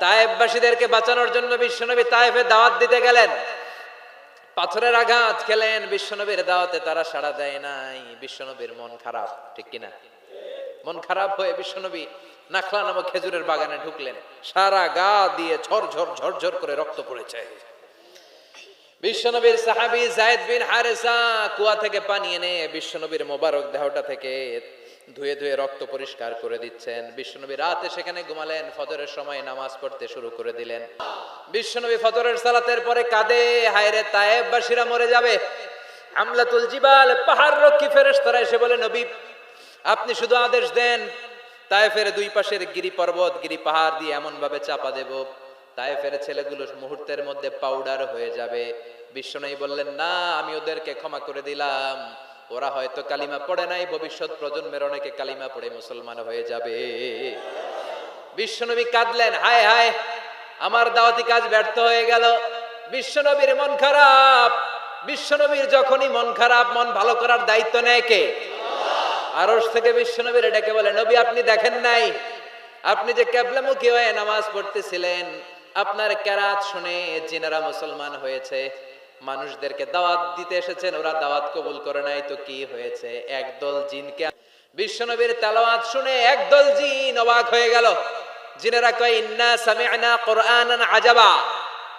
তায়েববাসীদেরকে বাঁচানোর জন্য বিশ্বনবী তায়েফে দাওয়াত দিতে গেলেন। পাথরের আঘাত খেলেন, বিশ্বনবীর দাওয়াতে তারা সাড়া দেয় নাই। বিশ্বনবীর মন খারাপ, ঠিক কিনা? মন খারাপ হয়ে বিশ্বনবী নাখলা নামক খেজুরের বাগানে ঢুকলেন। সারা গা দিয়ে ঝরঝর ঝরঝর করে রক্ত পড়েছে। বিশ্বনবীর সাহাবী জায়েদ বিন হারেসা কুয়া থেকে পানি এনে বিশ্বনবীর মোবারক দেহটা থেকে ধুয়ে ধুয়ে রক্ত পরিষ্কার করে দিচ্ছেন। বিশ্বনবী রাতে সেখানে ঘুমালেন, ফজরের সময় নামাজ পড়তে শুরু করে দিলেন। বিশ্বনবী ফজরের সালাতের পরে কাঁদে হায়রে তায়েববাসীরা মরে যাবে। হামলাতুল জিবাল, পাহাড় রক্ষী ফেরেশতারা এসে বলে, নবী, আপনি শুধু আদেশ দেন, তায়েফের দুই পাশের গিরি পর্বত, গিরি পাহাড় দিয়ে এমন ভাবে চাপা দেব। তায়েফের ছেলেগুলো মুহূর্তের মধ্যে পাউডার হয়ে যাবে। বিশ্বনবী বললেন, না, আমি ওদেরকে ক্ষমা করে দিলাম। ওরা হয়তো কালিমা পড়ে নাই, ভবিষ্যৎ প্রজন্মের অনেকে কালিমা পড়ে মুসলমান হয়ে যাবে। বিশ্বনবী কাঁদলেন, হায় হায়, আমার দাওয়াতি কাজ ব্যর্থ হয়ে গেল। বিশ্বনবীর মন খারাপ, বিশ্বনবীর যখনই মন খারাপ, মন ভালো করার দায়িত্ব নেয় কে? আরস থেকে বিশ্বনবীর ডেকে বলে, নবী, আপনি দেখেন নাই, আপনি যে ক্যাবলামুখী হয়ে নামাজ পড়তেছিলেন, আপনার কেরাত শুনে জিনারা মুসলমান হয়েছে। মানুষদেরকে দাওয়াত দিতে এসেছেন, ওরা দাওয়াত কবুল করে নাই, তো কি হয়েছে? একদল জিনকে বিশ্বনবীর তেলাওয়াত শুনে একদল জিন অবাক হয়ে গেল। জিনেরা কয়, ইন্না সামি'না কুরআনান আজাবা।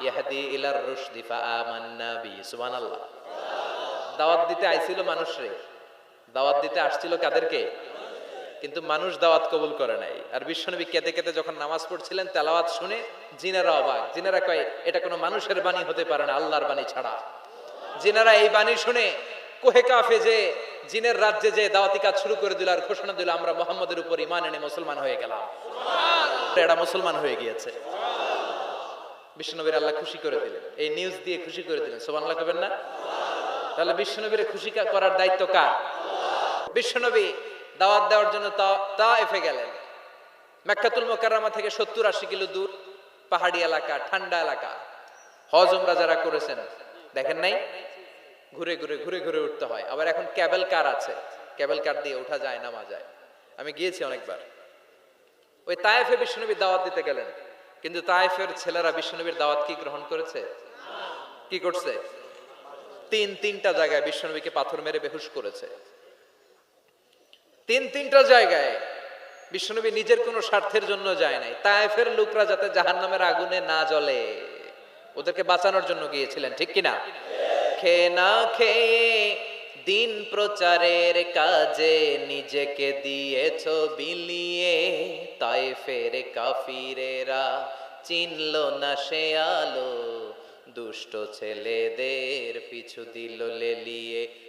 ইয়াহদি ইলার রুশদি, ফাআমান্না বি সুবহানাল্লাহ। দাওয়াত দিতে আইছিল মানুষরে। দাওয়াত দিতে আসছিল কাদেরকে? কিন্তু মানুষ দাওয়াত কবুল করে নাই। আর বিশ্বনবী কেঁদে কেঁদে যখন নামাজ পড়ছিলেন, তেলাওয়াত শুনে জিনেরা অবাক। জিনেরা কয়, এটা কোনো মানুষের বাণী হতে পারে না, আল্লাহর বাণী ছাড়া। জিনেরা এই বাণী শুনে, কোহে কাফে যে, জিনের রাজ্যে যে দাওয়াতি কাজ শুরু করে দিল আর ঘোষণা দিল, আমরা মোহাম্মদের উপর ইমান এনে মুসলমান হয়ে গেলাম। এরা মুসলমান হয়ে গিয়েছে। বিশ্বনবীর আল্লাহ খুশি করে দিলেন। এই নিউজ দিয়ে খুশি করে দিলেন। সোমান্লা করবেন না? তাহলে বিশ্বনবীর খুশি করার দায়িত্ব কার? বিশ্বনবী দাওয়াত দেওয়ার জন্য তা- তায়েফে গেলেন। মেক্কাতুল মোকাররমা থেকে সত্তর আশি কিলো দূর, পাহাড়ি এলাকা, ঠান্ডা এলাকা। হজ, উমরা যারা করেছেন, দেখেন নাই? ঘুরে ঘুরে ঘুরে ঘুরে উঠতে হয়। আবার এখন ক্যাবেল কার আছে? ক্যাবেল কার দিয়ে ওঠা যায়, নামা যায়। আমি গিয়েছি অনেকবার। ওই তায়েফে বিশ্বনবী দাওয়াত দিতে গেলেন। কিন্তু তায়েফের ছেলেরা বিশ্বনবীর দাওয়াত কি গ্রহণ করেছে? কি করছে? তিন, তিনটা জায়গায় বিশ্বনবীকে পাথর মেরে বেহুশ করেছে। তিন তিনটা জায়গায় বিশ্বনবী নিজের কোনো স্বার্থের জন্য যায় নাই। তায়েফের লোকরা যাতে জাহান্নামের আগুনে না জ্বলে। ওদেরকে বাঁচানোর জন্য গিয়েছিলেন, ঠিক কিনা? খেয়ে না খেয়ে দিন প্রচারের কাজে নিজেকে দিয়েছ বিলিয়ে। তায়েফের কাফিরেরা চিনল না সে আলো। দুষ্ট ছেলেদের পিছু দিল লেলিয়ে।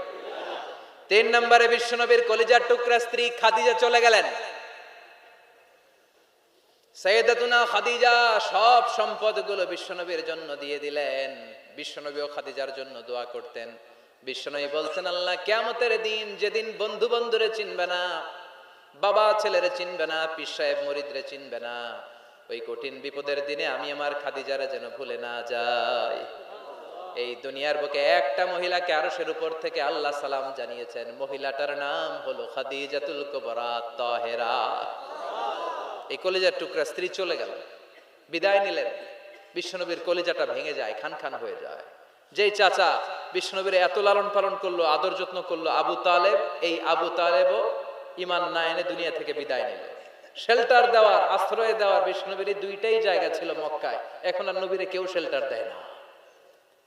তিন নম্বরে বিশ্বনবীর কলিজার টুকরা স্ত্রী খাদিজা চলে গেলেন। সৈয়দাতুনা খাদিজা সব সম্পদগুলো বিশ্বনবীর জন্য দিয়ে দিলেন। বিশ্বনবীও খাদিজার জন্য দোয়া করতেন। বিশ্বনবী বলছেন, আল্লাহ, কিয়ামতের দিন যেদিন বন্ধু বন্ধুরে চিনবে না, বাবা ছেলেরে চিনবে না, পীর সাহেব মরিদরে চিনবে না, ওই কঠিন বিপদের দিনে আমি আমার খাদিজারে যেন ভুলে না যাই। এই দুনিয়ার বুকে একটা মহিলাকে আরশের উপর থেকে আল্লাহ সালাম জানিয়েছেন। মহিলাটার নাম হলো খাদিজাতুল কুবরা তাহেরা। এই কলিজার টুকরা স্ত্রী চলে গেল। বিদায় নিলেন। বিশ্বনবীর কলিজাটা ভেঙে যায়, খান খান হয়ে যায়। যেই চাচা বিশ্বনবীর এত লালন পালন করল, আদর যত্ন করল, আবু তালেব, এই আবু তালেবও ইমান না এনে দুনিয়া থেকে বিদায় নিল। শেল্টার দেওয়ার, আশ্রয় দেওয়ার বিষ্ণবীর দুইটাই জায়গা ছিল মক্কায়। এখন আর নবীরে কেউ শেল্টার দেয় না।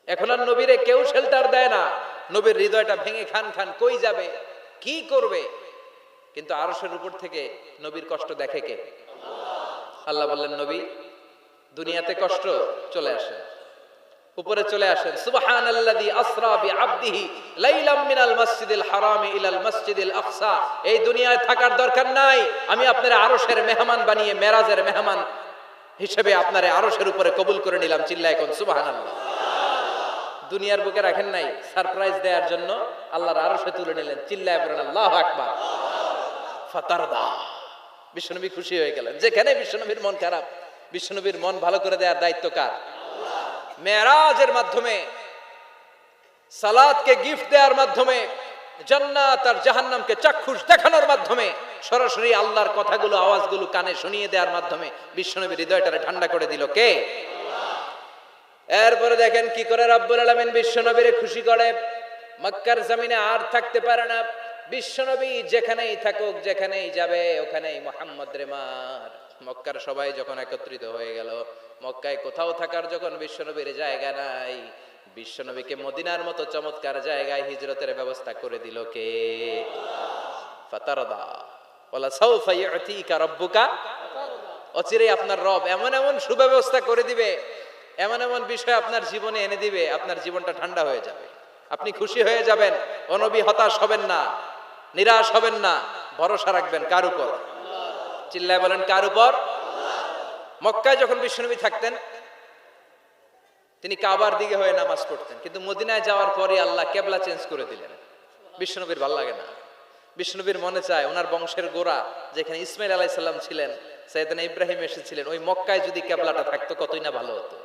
এখন আর নবীরে কেউ শেল্টার দেয় না। নবীর হৃদয়টা ভেঙে খান খান কই যাবে? কি করবে? কিন্তু আরশের উপর থেকে নবীর কষ্ট দেখে কে? আল্লাহ বললেন, নবী, দুনিয়াতে কষ্ট চলে আসে। উপরে চলে আসেন, সুবহানাল্লাযী আসরা বিআবদিহি লাইলাম মিনাল মাসজিদিল হারামি ইলাল মাসজিদিল আকসা। এই দুনিয়ায় থাকার দরকার নাই। আমি আপনার আরশের মেহমান বানিয়ে মেরাজের মেহমান হিসেবে আপনার আরশের উপরে কবুল করে নিলাম চিল্লা এখন সুবহানাল্লাহ। দুনিয়ার বুকে রাখেন নাই সারপ্রাইজ দেওয়ার জন্য আল্লাহর আরশে তুলে নিলেন। চিল্লায় পড়েন আল্লাহু আকবার। ফাতারদা, বিশ্বনবী খুশি হয়ে গেলেন। যেখানে বিশ্বনবীর মন খারাপ, বিশ্বনবীর মন ভালো করে দেওয়ার দায়িত্ব কার? মেরাজের মাধ্যমে, সালাদকে গিফট দেওয়ার মাধ্যমে, জান্নাত আর জাহান্নামকে চাক্ষুষ দেখানোর মাধ্যমে, সরাসরি আল্লাহর কথাগুলো, আওয়াজগুলো কানে শুনিয়ে দেওয়ার মাধ্যমে বিশ্বনবীর হৃদয়টারে ঠান্ডা করে দিল। কে? এরপরে দেখেন কি করে রব্বুল আলামিন বিশ্বনবীরে খুশি করে। মক্কার জমিনে আর থাকতে পারে না। বিশ্বনবী যেখানেই থাকুক, যেখানেই যাবে, ওখানেই মোহাম্মদ রেমার মক্কার সবাই যখন একত্রিত হয়ে গেল, মক্কায় কোথাও থাকার যখন বিশ্বনবীর জায়গা নাই, বিশ্বনবীকে মদিনার মতো চমৎকার জায়গায় হিজরতের ব্যবস্থা করে দিল কে? ফাতারদা। ওলা আপনার রব এমন এমন সুব্যবস্থা করে দিবে এমন এমন বিষয় আপনার জীবনে এনে দিবে, আপনার জীবনটা ঠান্ডা হয়ে যাবে। আপনি খুশি হয়ে যাবেন, অনবী হতাশ হবেন না, নিরাশ হবেন না, ভরসা রাখবেন কার উপর? চিল্লায় বলেন, কার উপর? মক্কায় যখন বিশ্বনবী থাকতেন, তিনি কাবার দিকে হয়ে নামাজ পড়তেন, কিন্তু মদিনায় যাওয়ার পরে আল্লাহ কেবলা চেঞ্জ করে দিলেন। বিশ্বনবীর ভালো লাগে না। বিষ্ণুবীর মনে চায়, ওনার বংশের গোড়া, যেখানে ইসমাইল আলাইসাল্লাম ছিলেন, সৈয়দানা ইব্রাহিম এসেছিলেন, ওই মক্কায় যদি কেবলাটা থাকতো, কতই না ভালো হতো।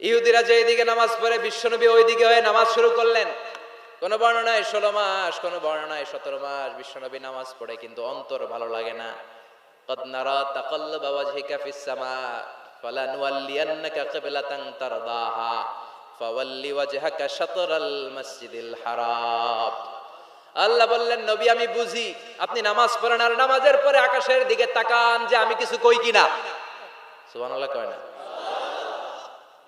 ইহুদিরা যে এদিকে নামাজ পড়ে, বিশ্বনবী ওইদিকে হয়ে নামাজ শুরু করলেন। কোন বর্ণনায় ষোলো মাস, কোন বর্ণনায় সতেরো মাস বিশ্বনবী নামাজ পড়ে, কিন্তু অন্তর ভালো লাগে না। আল্লাহ বললেন, নবী, আমি বুঝি, আপনি নামাজ পড়েন আর নামাজের পরে আকাশের দিকে তাকান যে আমি কিছু কই কিনা? সুবান কয় না।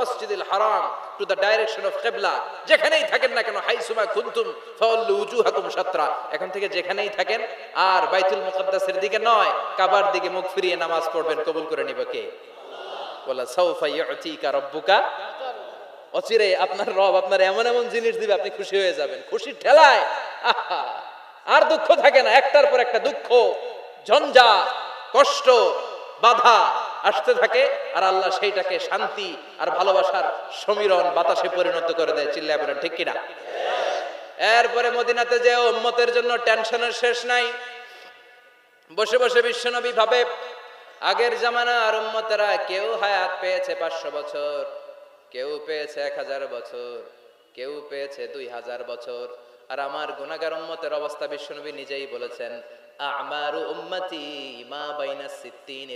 মসজিদুল হারাম টু ডাইরেকশন অফ কিবলা। যেখানেই থাকেন না কেন, হাইসুমা কুনতুম শাতরা এখন থেকে যেখানেই থাকেন, আর বাইতুল মুকদ্দাসের দিকে নয়, কাবার দিকে মুখ ফিরিয়ে নামাজ পড়বেন, কবুল করে কে? বলা রাব্বুকা। অচিরে আপনার রব আপনার এমন এমন জিনিস দিবে, আপনি খুশি হয়ে যাবেন। খুশি ঠেলায় আর দুঃখ থাকে না, একটার পর একটা দুঃখ, ঝঞ্ঝা, কষ্ট, বাধা। আসতে থাকে আর আল্লাহ সেইটাকে শান্তি আর ভালোবাসার সমীরণ বাতাসে পরিণত করে দেয়। চিল্লায় বলেন, ঠিক কিনা? এরপরে মদিনাতে যে উম্মতের জন্য টেনশনের শেষ নাই। বসে বসে বিশ্বনবী ভাবে, আগের জামানার উম্মতেরা কেউ হায়াত পেয়েছে পাঁচশো বছর, কেউ পেয়েছে এক হাজার বছর, কেউ পেয়েছে দুই হাজার বছর। আর আমার গুণাগার উম্মতের অবস্থা বিশ্বনবী নিজেই বলেছেন আমারু উম্মতি মা বাইনা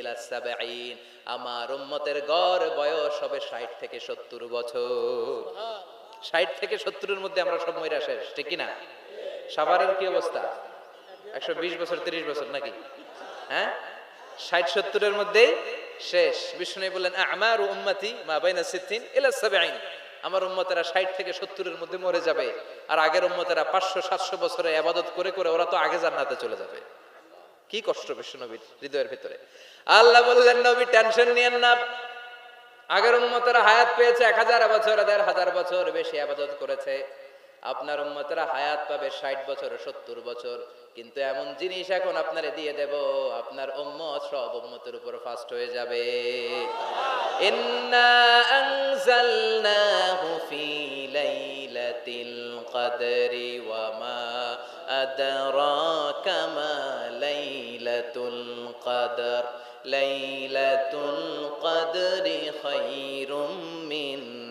ইলা সাবঈন আমার উম্মতের গড় বয়স হবে 60 থেকে 70 বছর। 60 থেকে 70 এর মধ্যে আমরা সব মইরা শেষ, ঠিক না কি অবস্থা? 120 বছর 30 বছর নাকি? হ্যাঁ? 60 70 এর মধ্যে শেষ। বিষ্ণু বললেন আমার উম্মতি মা বাইনা সিদ্দিন ইলা সাবঈন আমার উম্মতেরা ষাট থেকে সত্তরের মধ্যে মরে যাবে। আর আগের উম্মতেরা পাঁচশো, সাতশো বছরে আবাদত করে করে ওরা তো আগে জান্নাতে চলে যাবে। কি কষ্ট বিশ্ব নবীর হৃদয়ের ভিতরে। আল্লাহ বললেন, নবী টেনশন নিয়েন না। আগের উন্মতেরা হায়াত পেয়েছে এক হাজার বছর, দেড় হাজার বছর বেশি আবাদত করেছে। আপনার উম্মতেরা হায়াত পাবে ষাট বছর, সত্তর বছর। কিন্তু এমন জিনিস এখন আপনারে দিয়ে দেব, আপনার উম্মত সব উম্মতের উপর ফাস্ট হয়ে যাবে। ইন্না আনজালনাহু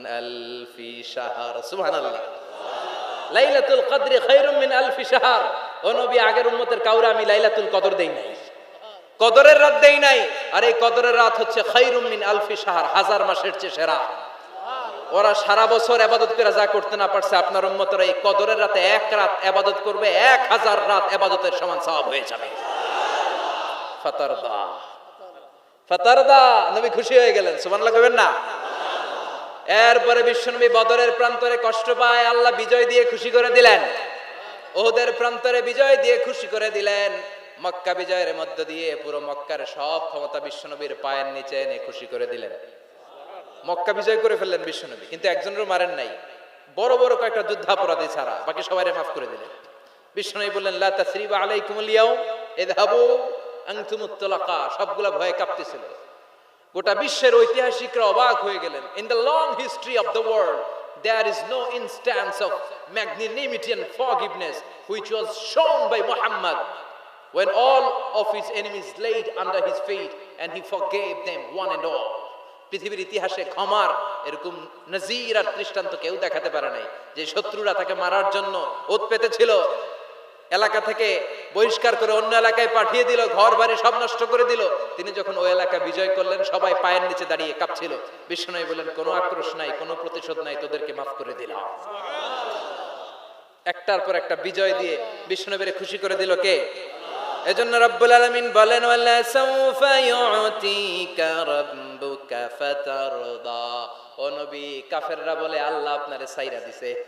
আলফি লাইলাতুল কদরি খায়রুম মিন আলফি শাহর। ও নবী, আগের উম্মতের কাউরে আমি লাইলাতুল কদর দেই নাই। কদরের রাত দেই নাই। আর এই কদরের রাত হচ্ছে খাইরুম মিন আলফি সাহার হাজার মাসের চেয়ে সেরা। ওরা সারা বছর আবাদত করে যা করতে না পারছে, আপনার উম্মতরা এই কদরের রাতে এক রাত আবাদত করবে, এক হাজার রাত আবাদতের সমান সওয়াব হয়ে যাবে। ফাতারদা। ফাতারদা, নবী খুশি হয়ে গেলেন, সুবহানাল্লাহ কইবেন না? এরপরে বিশ্বনবী বদরের প্রান্তরে কষ্ট পায়, আল্লাহ বিজয় দিয়ে খুশি করে দিলেন। ওদের প্রান্তরে বিজয় দিয়ে খুশি করে দিলেন। মক্কা বিজয়ের মধ্য দিয়ে পুরো মক্কার সব ক্ষমতা বিশ্বনবীর পায়ের নিচে এনে খুশি করে দিলেন। মক্কা বিজয় করে ফেললেন বিশ্বনবী, কিন্তু একজনেরও মারেন নাই। বড় বড় কয়েকটা যুদ্ধাপরাধী ছাড়া, বাকি সবাই মাফ করে দিলেন। বিশ্বনবী বললেন, লা তাসরিবা আলাইকুমুল ইয়াউম ইযহাবু আনতুমুত সবগুলা ভয়ে কাঁপতেছিল। গোটা বিশ্বের ঐতিহাসিকরা অবাক হয়ে গেলেন। In the long history of the world there is no instance of magnanimity and forgiveness which was shown by Muhammad when all of his enemies laid under his feet and he forgave them one and all. পৃথিবীর ইতিহাসে ক্ষমার এরকম নজির আর দৃষ্টান্ত কেউ দেখাতে পারে নাই। যে শত্রুরা তাকে মারার জন্য ওত পেতেছিল এলাকা থেকে বহিষ্কার করে অন্য এলাকায় পাঠিয়ে দিল, ঘর বাড়ি সব নষ্ট করে দিল। তিনি যখন ওই এলাকা বিজয় করলেন, সবাই পায়ের নিচে দাঁড়িয়ে কাঁপছিল। বিষ্ণু বললেন, কোনো আক্রোশ নাই, কোনো প্রতিশোধ নাই, তোদেরকে মাফ করে দিলাম। একটার পর একটা বিজয় দিয়ে বিষ্ণুনবীরে খুশি করে দিল কে? এজন্য রব্বুল আলামিন বলেন কাফেররা বলে, আল্লাহ আপনারে সাইরা দিছে।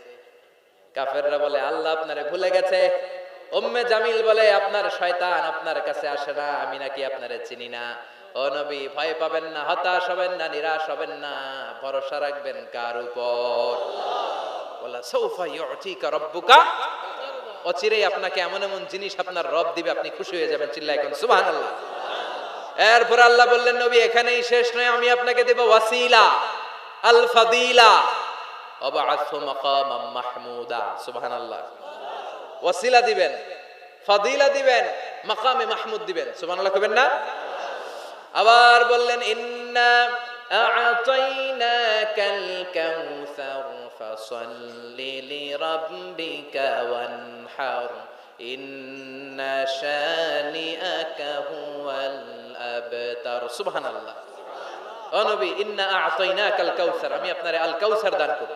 কাফেররা বলে, আল্লাহ আপনারে ভুলে গেছে। উম্মে জামিল বলে, আপনার শয়তান আপনার কাছে আসে না, আমি নাকি আপনারে চিনি না। ও নবী, ভয় পাবেন না, হতাশ হবেন না, নিরাশ হবেন না, ভরসা রাখবেন কার উপর? বলা, সৌফা ইউতিকা রাব্বুকা? আপনাকে এমন এমন জিনিস আপনার রব দিবে, আপনি খুশি হয়ে যাবেন চিল্লা এখন, সুবহানাল্লাহ। এরপর আল্লাহ বললেন, নবী, এখানেই শেষ নয়, আমি আপনাকে দেব ওয়াসিলা আল ফাদিলা মাকামাম মাহমুদা, সুবহানাল্লাহ। ওয়াসিলা দিবেন ফাদিলা দিবেন মাকামে মাহমুদ দিবেন সুবহানাল্লাহ কবেন না আবার বললেন ইন্না আ'তাইনাকাল কাউসার ফাসাল্লি লিরাব্বিকা ওয়ানহার ইন্না শানিআকা হুয়াল আবতার সুবহানাল্লাহ ও নবী ইন্না আ'তাইনাকাল কাউসার আমি আপনারে আল কাউসার দান করব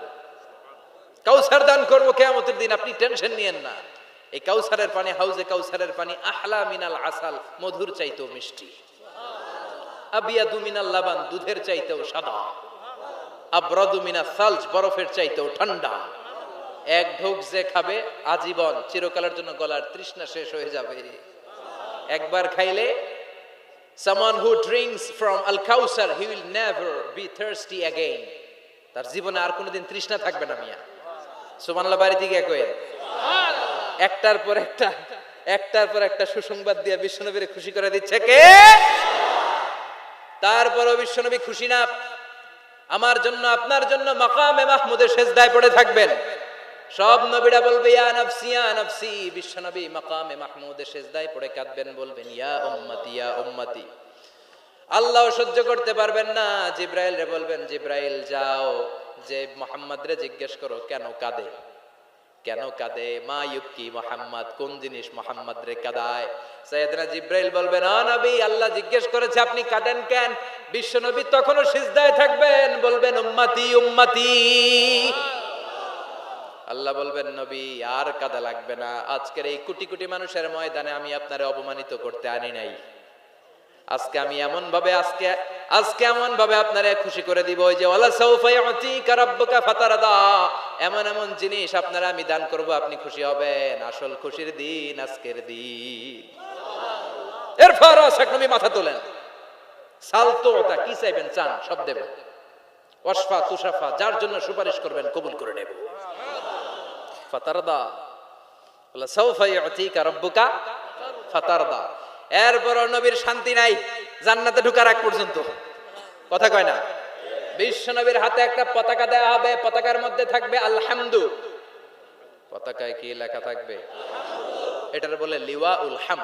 কাউসার দান করব কিয়ামতের দিন আপনি টেনশন নিয়েন না এই কাউসারের পানি, হাউজে কাউসারের পানি, আহলা মিনাল আসাল, মধুর চাইতেও মিষ্টি। লাবান, দুধের চাইতেও সাদা। মিনা সালজ, বরফের চাইতেও ঠান্ডা। এক ঢোক যে খাবে, আজীবন চিরকালের জন্য গলার তৃষ্ণা শেষ হয়ে যাবে। একবার খাইলে someone who drinks from al kausar, he will never be thirsty again তার জীবনে আর কোনোদিন তৃষ্ণা থাকবে না মিয়া। সুবহানাল্লাহ, বাড়ি থেকে কইেন একটার পর একটা, একটার পর একটা সুসংবাদ দিয়ে বিশ্বনবীর খুশি করে দিচ্ছে কে? তারপরও বিশ্বনবী খুশি না। আমার জন্য, আপনার জন্য মাকামে মাহমুদের সেজদায় পড়ে থাকবেন। সব নবীরা বলবে, ইয়া নফসি ইয়া নফসি। বিশ্বনবী মাকামে পড়ে কাঁদবেন, বলবেন, ইয়া উম্মতি ইয়া উম্মতি। আল্লাহ সহ্য করতে পারবেন না। জিব্রাইল রে বলবেন, জিব্রাইল যাও। যে মোহাম্মদ রে জিজ্ঞেস করো, কেন কাঁদে? কেন কাঁদে? মা ইউকি মোহাম্মদ, কোন জিনিস মোহাম্মদ রে কাদায়? সৈয়দনা জিব্রাইল বলবেন আ নবী, আল্লাহ জিজ্ঞেস করেছে, আপনি কাঁদেন কেন? বিশ্ব নবী তখনও সিজদায় থাকবেন। বলবেন, উম্মতি উম্মতি। আল্লাহ বলবেন, নবী, আর কাদা লাগবে না। আজকের এই কোটি কোটি মানুষের ময়দানে আমি আপনারে অপমানিত করতে আনি নাই। আজকে আমি এমন ভাবে আজকে আজকে এমন ভাবে আপনারে খুশি করে দিব যে, ওয়ালা সাউফা ইউতিকা রাব্বুকা ফাতারদা। এমন এমন জিনিস আপনারা আমি দান করব, আপনি খুশি হবেন। আসল খুশির দিন আজকের দিন। এরপর নবী মাথা তোলেন। সালতো ওটা কি চাইবেন? চান, সব দেব ওয়াসফা তুষাফা যার জন্য সুপারিশ করবেন, কবুল করে নেব। ফাতারদা। বলে সাউফা ইউতিকা রাব্বুকা ফাতারদা। এরপর নবীর শান্তি নাই, জান্নাতে ঢুকার আগ পর্যন্ত। কথা কয় না? বিশ্ব নবীর হাতে একটা পতাকা দেওয়া হবে, পতাকার মধ্যে থাকবে আলহামদু। পতাকায় কি লেখা থাকবে? এটার বলে লিওয়া উল হাম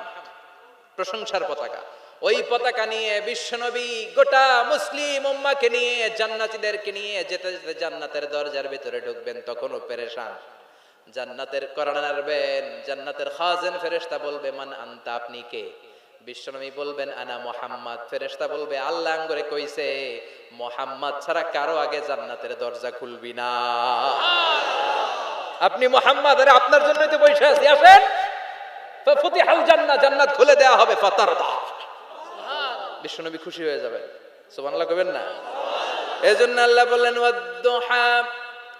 প্রশংসার পতাকা। ওই পতাকা নিয়ে বিশ্বনবী গোটা মুসলিম উম্মাকে নিয়ে, জান্নাতীদেরকে নিয়ে যেতে যেতে জান্নাতের দরজার ভিতরে ঢুকবেন, তখনও পেরেশান। জান্নাতের করান আনবেন জান্নাতের খাজেন ফেরেশতা বলবে, মান আনতা আপনি কে? বিশ্বনবী বলবেন আনা মোহাম্মদ ফেরেশতা বলবে আল্লাহ করে কইছে মোহাম্মদ ছাড়া কারো আগে জান্নাতের দরজা খুলবি না আপনি মোহাম্মদ আরে আপনার জন্যই তো বসে আছি আসেন ফতিহাল জান্নাত জান্নাত খুলে দেয়া হবে ফাতারদা বিশ্বনবী খুশি হয়ে যাবেন সুবহানাল্লাহ কবেন না এজন্য আল্লাহ বললেন ওয়াদ্দুহা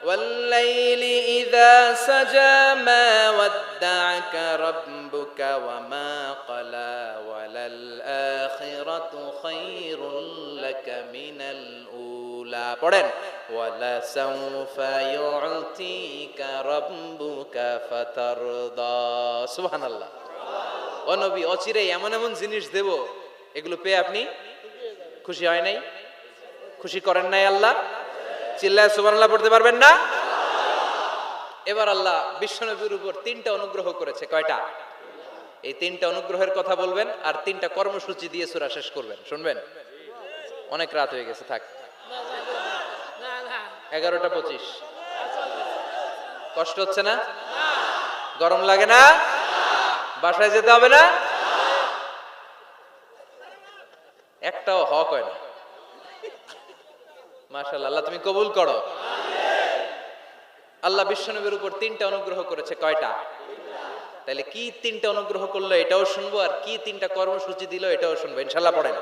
والليل إذا سجى ما ودعك ربك وما قلى ওয়ালাল খায়রুল লাকা মিনাল উলা পড়েন ওয়ালা সাউফা ইউতিকা রাব্বুকা ফাতারদা সুবহানাল্লাহ। ও নবী অচিরে এমন এমন জিনিস দেব, এগুলো পেয়ে আপনি খুশি হয় নাই? খুশি করেন নাই আল্লাহ? চিল্লায় সুবহানাল্লাহ পড়তে পারবেন না? এবার আল্লাহ বিশ্বনবীর উপর তিনটা অনুগ্রহ করেছে, কয়টা? এই তিনটা অনুগ্রহের কথা বলবেন আর তিনটা কর্মসূচি দিয়ে সূরা শেষ করবেন। শুনবেন? অনেক রাত হয়ে গেছে, থাক। এগারোটা পঁচিশ। কষ্ট হচ্ছে না? গরম লাগে না? বাসায় যেতে হবে না? একটাও হক হয় না। মাশাআল্লাহ, আল্লাহ তুমি কবুল করো। আল্লাহ বিশ্বনবীর উপর তিনটা অনুগ্রহ করেছে, কয়টা? তাহলে কি তিনটা অনুগ্রহ করল এটাও শুনব, আর কি তিনটা কর্মসূচি দিল এটাও শুনব ইনশাল্লাহ পড়েন।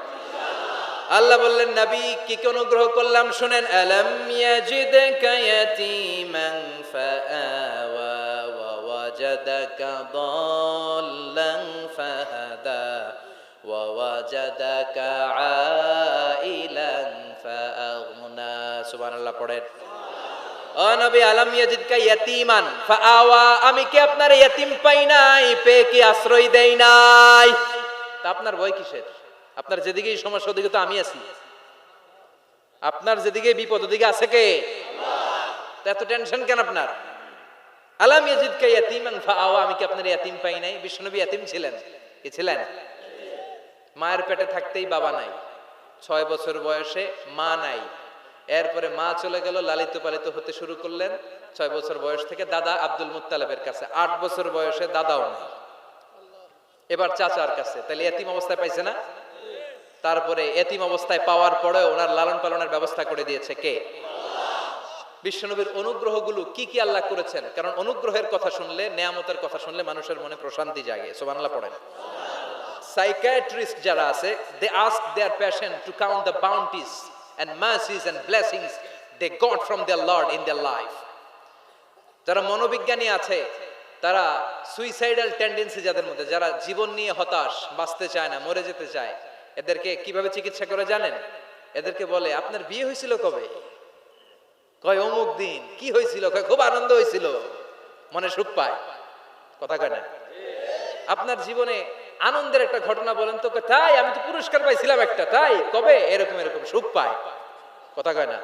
আল্লাহ বললেন, নবী, কি কি অনুগ্রহ করলাম? শুনেন, আলাম ইয়াজিদকা ইয়াতীমান ফাআওয়া ওয়া ওয়াজাদাকা দাল্লান ফাহাদা ওয়া ওয়াজাদাকা আইলান ফাআগনা। সুবহানাল্লাহ, পড়েন। ও নবী, আলাম ইয়াজিদকা ইয়াতীমান? ফাআওয়া, আমি কি আপনার ইয়াতীম পাই নাই? কি আশ্রয় দেই নাই? তা আপনার ভয় কিসের? আপনার যেদিকেই সমস্যা, ওদিকে তো আমি আছি। আপনার যেদিকে বিপদ, ওদিকে আছে কে? এত টেনশন কেন আপনার? আলাম ইয়াজিদ কে ইয়াতিমান? ফাআওয়া, আমি কি আপনার ইয়াতিম পাই নাই? বিশ্বনবী ইয়াতিম ছিলেন। কি ছিলেন? মায়ের পেটে থাকতেই বাবা নাই। ছয় বছর বয়সে মা নাই। এরপরে মা চলে গেল, লালিত পালিত হতে শুরু করলেন। ছয় বছর বয়স থেকে দাদা আব্দুল মুত্তালেবের কাছে। আট বছর বয়সে দাদাও নেই এবার চাচার কাছে। তাহলে এতিম অবস্থায় পাইছে না? তারপরে এতিম অবস্থায় পাওয়ার পরেও ওনার লালন পালনের ব্যবস্থা করে দিয়েছে কে? বিশ্বনবীর অনুগ্রহগুলো কি কি আল্লাহ করেছেন? কারণ অনুগ্রহের কথা শুনলে, নেয়ামতের কথা শুনলে মানুষের মনে প্রশান্তি জাগে। সোবানলা পড়েন। সাইকিয়াট্রিস্ট যারা আছে they ask their passion to count the bounties and mercies and blessings they got from their lord in their life যারা মনোবিজ্ঞানী আছে, তারা সুইসাইডাল টেন্ডেন্সি যাদের মধ্যে, যারা জীবন নিয়ে হতাশ, বাঁচতে চায় না, মরে যেতে চায়, এদেরকে কীভাবে চিকিৎসা করে জানেন? এদেরকে বলে, আপনার বিয়ে হয়েছিল কবে? কয়, অমুক দিন। কি হয়েছিল? কয়, খুব আনন্দ হয়েছিল। মনে সুখ পায়। কথা কয় না? আপনার জীবনে আনন্দের একটা ঘটনা বলেন তো তাই, আমি তো পুরস্কার পাইছিলাম একটা, তাই কবে এরকম এরকম সুখ পায়। কথা কয় না?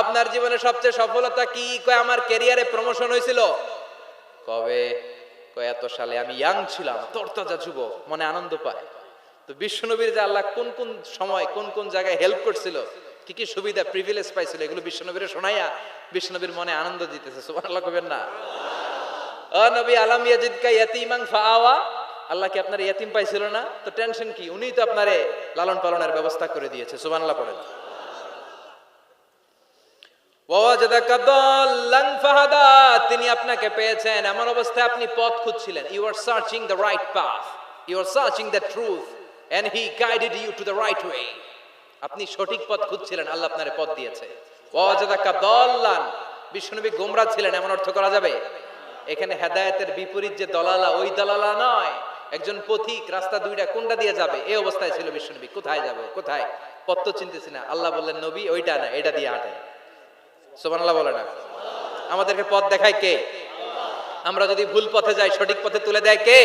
আপনার জীবনে সবচেয়ে সফলতা কি? কয়, আমার ক্যারিয়ারে প্রমোশন হয়েছিল। কবে? কয়, এত সালে আমি ইয়াং ছিলাম, তরতাজা যুবক, মনে আনন্দ পায়। তো বিশ্বনবীর যে আল্লাহ কোন কোন সময়, কোন কোন জায়গায় হেল্প করছিল, কি কি সুবিধা প্রিভিলেজ পাইছিল, এগুলো বিশ্বনবীর শোনাইয়া বিশ্বনবীর মনে আনন্দ দিতেছে, সুবহানাল্লাহ কবেন না। ও নবী, আলাম ইয়াজিদকা ইয়াতীমান ফাআওয়া আল্লাহ কি আপনার ইয়াতিম পাইছিল না? তো টেনশন কি? উনিই তো আপনারে লালন পালনের ব্যবস্থা করে দিয়েছে পড়েন। ওয়াজাদাকা দাল্লান ফাহাদা, তিনি আপনাকে পেয়েছেন, এমন অবস্থায় আপনি পথ খুঁজছিলেন। You are searching the right path you are searching the truth and he guided you to the right way আপনি সঠিক পথ খুঁজছিলেন, আল্লাহ আপনার পথ দিয়েছে। বিষ্ণুনবী গোমরা ছিলেন, এমন অর্থ করা যাবে? এখানে হেদায়েতের বিপরীত যে দলালা, ওই দলালা নয়। একজন পথিক, রাস্তা দুইটা কোনটা দিয়ে যাবে? এই অবস্থায় ছিল বিশ্বনবী। কোথায় যাবে? কোথায়? পথ চিনতেছি না। আল্লাহ বললেন, নবী, ওইটা না, এটা দিয়ে হাঁটেন সুবহানাল্লাহ বলে না। আমাদেরকে পথ দেখায় কে? আমরা যদি ভুল পথে যাই, সঠিক পথে তুলে দেয় কে?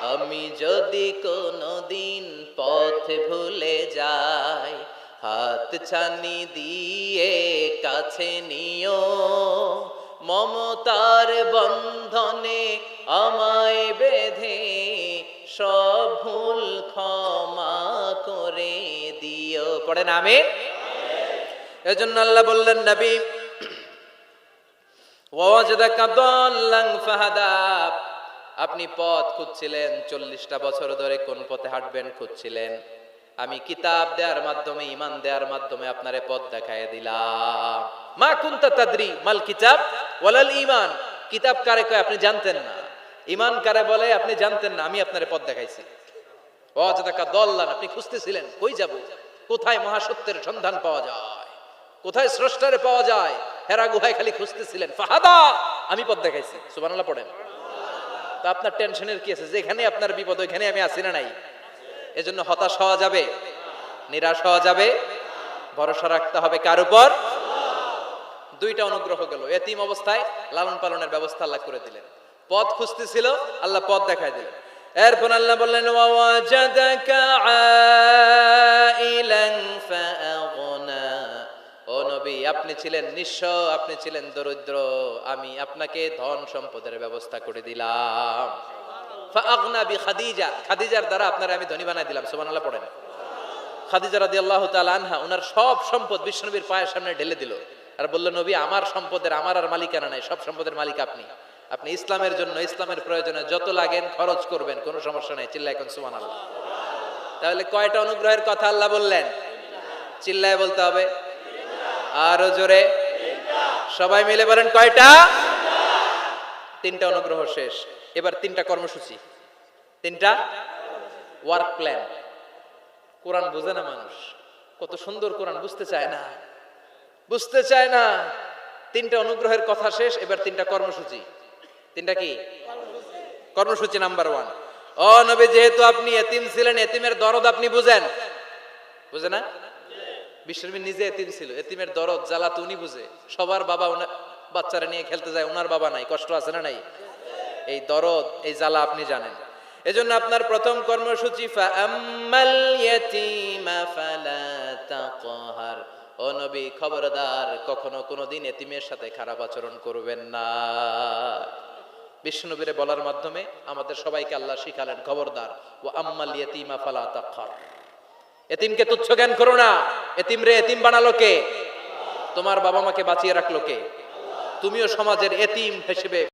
আমি যদি কোনদিন পথ ভুলে যাই, হাত ছানি দিয়ে কাছে নিও মমতার বন্ধনে আমায় বেঁধে সব ভুল ক্ষমা করে দিও। পড়েন, আমিন। এজন্য আল্লাহ বললেন, নবী আপনি পথ খুঁজছিলেন, চল্লিশটা বছর ধরে কোন পথে হাঁটবেন খুঁজছিলেন। আমি কিতাব দেওয়ার মাধ্যমে, ইমান দেওয়ার মাধ্যমে আপনারে পথ দেখায় দিলাম। মা কুন্তা তাদরি, মাল কিতাব? ওয়ালাল ইমান কিতাব কারে কয়, আপনি জানতেন না। ইমান কারে বলে, আপনি জানতেন না, আমি আপনারে পথ দেখাইছি। অযথাকা দল্লান, আপনি খুঁজতেছিলেন, কই যাব? কোথায় মহাসত্যের সন্ধান পাওয়া যায়? কোথায় স্রষ্টারে পাওয়া যায়? হেরা গুহায় খালি খুঁজতেছিলেন। ফাহাদা, আমি পথ দেখাইছি। সুবহানাল্লাহ পড়েন। তা আপনার টেনশনের কি আছে? যেখানে আপনার বিপদ, ওইখানে আমি আছি না নাই? এজন্য হতাশ হওয়া যাবে, নিরাশ হওয়া যাবে, ভরসা রাখতে হবে কার উপর? দুইটা অনুগ্রহ গেল। এতিম অবস্থায় লালন পালনের ব্যবস্থা আল্লাহ করে দিলেন। পথ খুঁজতেছিল, আল্লাহ পথ দেখায় দিলেন। এরপর আল্লাহ বললেন আপনি ছিলেন নিঃস্ব, আপনি ছিলেন দরিদ্র, আমি আপনাকে ধন সম্পদের ব্যবস্থা করে দিলাম। খাদিজার দ্বারা আপনারা আমি ধনী বানাই দিলাম, সুবহানাল্লাহ পড়েন। খাদিজা রাদিয়াল্লাহু তাআলা আনহা ওনার সব সম্পদ বিশ্বনবীর পায়ের সামনে ঢেলে দিল। আর বলল, নবী, আমার সম্পদের আমার আর মালিকানা নাই, সব সম্পদের মালিক আপনি। আপনি ইসলামের জন্য, ইসলামের প্রয়োজনে যত লাগেন খরচ করবেন, কোনো সমস্যা নাই চিল্লা এখন সুবহানাল্লাহ। তাহলে কয়টা অনুগ্রহের কথা আল্লাহ বললেন? চিল্লায় বলতে হবে। আরও জোরে। সবাই মিলে বলেন, কয়টা? তিনটা অনুগ্রহ শেষ। এবার তিনটা কর্মসূচি। তিনটা ওয়ার্ক প্ল্যান কোরআন বোঝে না মানুষ। কত সুন্দর কোরআন, বুঝতে চায় না। বুঝতে চায় না। তিনটা অনুগ্রহের কথা শেষ, এবার তিনটা কর্মসূচি। তিনটা কি? কর্মসূচি নাম্বার ওয়ান। ও নবী, যেহেতু আপনি এতিম ছিলেন, এতিমের দরদ আপনি বুঝেন? বুঝে না? বিশ্বনবী নিজে এতিম ছিল, এতিমের দরদ, জ্বালা তো উনি বুঝে। সবার বাবা বাচ্চারা নিয়ে খেলতে যায় ওনার বাবা নাই, কষ্ট আছে না নাই? এই দরদ, এই জ্বালা আপনি জানেন। এজন্য আপনার প্রথম কর্মসূচি, ফাআম্মাল ইয়াতীমা ফালা তাকহার ও নবী, খবরদার, কখনো কোনোদিন এতিমের সাথে খারাপ আচরণ করবেন না। বিষ্ণুনবীরে বলার মাধ্যমে আমাদের সবাইকে আল্লাহ শিখালেন, খবরদার ও আম্মাল ইয়াতীমা ফালা তাকহার এতিমকে তুচ্ছ জ্ঞান করো না। এতিম রে, এতিম বানালো কে? তোমার বাবা মাকে বাঁচিয়ে রাখল কে? তুমিও সমাজের এতিম হিসেবে